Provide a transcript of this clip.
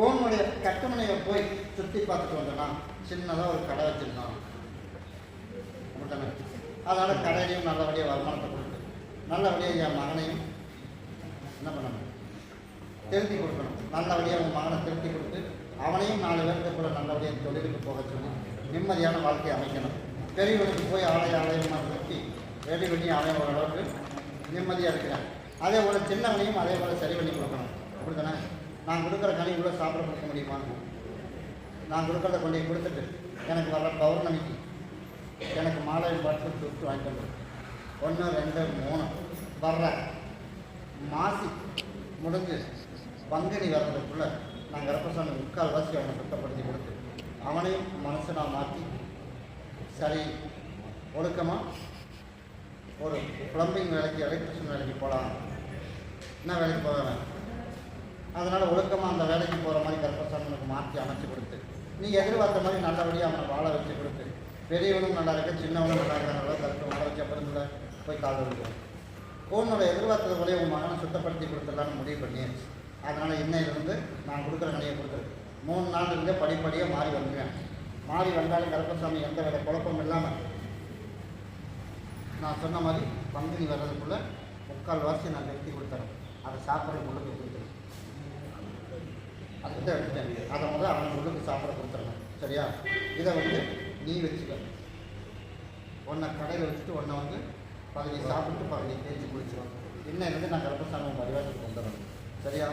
ஓனுடைய கட்டுமனையை போய் சுற்றி பார்த்துட்டு வந்தோன்னா சின்னதாக ஒரு கடை வச்சுருந்தோம். அப்படித்தானே? அதனால் கடையிலையும் நல்லபடியாக வருமானத்தை கொடுத்து நல்லபடியாக என் மகனையும் என்ன பண்ணணும்? திருத்தி கொடுக்கணும். நல்லபடியாக உன் மகனை திருத்தி கொடுத்து அவனையும் நாலு பேருக்கு கூட நல்லபடியாக தொழிலுக்கு போக சொல்லி நிம்மதியான வாழ்க்கையை அமைக்கணும். பெரியவனுக்கு போய் ஆலய ஆலயமாக சுற்றி ரெடி பண்ணி அவன் ஓரளவுக்கு நிம்மதியாக இருக்கிறான். அதே போல் சின்னவனையும் அதே போல் சரி பண்ணி கொடுக்கணும். அப்படி தானே நான் கொடுக்குற கனி இவ்வளோ சாப்பிட கொடுக்க முடியுமா நான் கொடுக்குறத கொண்டு கொடுத்துட்டு எனக்கு வர பௌர்ணமிக்கு எனக்கு மாலை பாட்டில் சுட்டு வாங்கிட்டு வந்து ஒன்று ரெண்டு மூணு. வர்ற மாசி முடிஞ்சு பங்குனி வர்றதுக்குள்ளே நான் கருப்பசாமி முக்கால் வாசி அவனை சுத்தப்படுத்தி கொடுத்து அவனையும் மனசனாக மாற்றி சரி ஒழுக்கமாக ஒரு ப்ளம்பிங் வேலைக்கு எலக்ட்ரிஷன் வேலைக்கு போகலாம் என்ன வேலைக்கு போவேன்? அதனால் ஒழுக்கமாக அந்த வேலைக்கு போகிற மாதிரி கருப்பசாமனுக்கு மாற்றி அமைச்சு கொடுத்து நீ எதிர்பார்த்த மாதிரி நல்லபடியாக அவனை வாழ வச்சு கொடுத்து பெரியவனும் நல்லா இருக்க சின்னவனும் நல்லா இருக்கிறனால கருத்து வாழ வச்சு அப்புறம் போய் கால் விடுவோம் உன்னோட எதிர்பார்த்தது போலே உன் மகனை சுத்தப்படுத்தி கொடுத்துடலான்னு முடிவு பண்ணியாச்சு. அதனால் இன்னையிலிருந்து நான் கொடுக்குற நிலையை கொடுத்துரு. மூணு நாள் இருந்தே படிப்படியாக மாறி வந்துடுவேன் மாறி வந்தாலும் கருப்பசாமி எந்த வித குழப்பம் இல்லாமல் நான் சொன்ன மாதிரி பங்குனி வர்றதுக்குள்ளே முக்கால் வாசி நான் நிறுத்தி கொடுத்துறேன். அதை சாப்பிட்ற முழுக்க கொடுத்துருக்கேன் அதுக்கு தான் எடுத்துட்டேன் அதை முதல்ல அவன் உள்ளுக்கு சாப்பிட கொடுத்துருவேன் சரியா? இதை வந்து நீ வச்சுக்க. ஒன்றை கடையில் வச்சுட்டு ஒன்றை வந்து பகுதி சாப்பிட்டு பகுதி தேய்ச்சி குளிச்சிடும் இன்னும் இருந்து நான் கருப்பசாமி பரிவாரத்துக்கு கொண்டு வரேன் சரியா?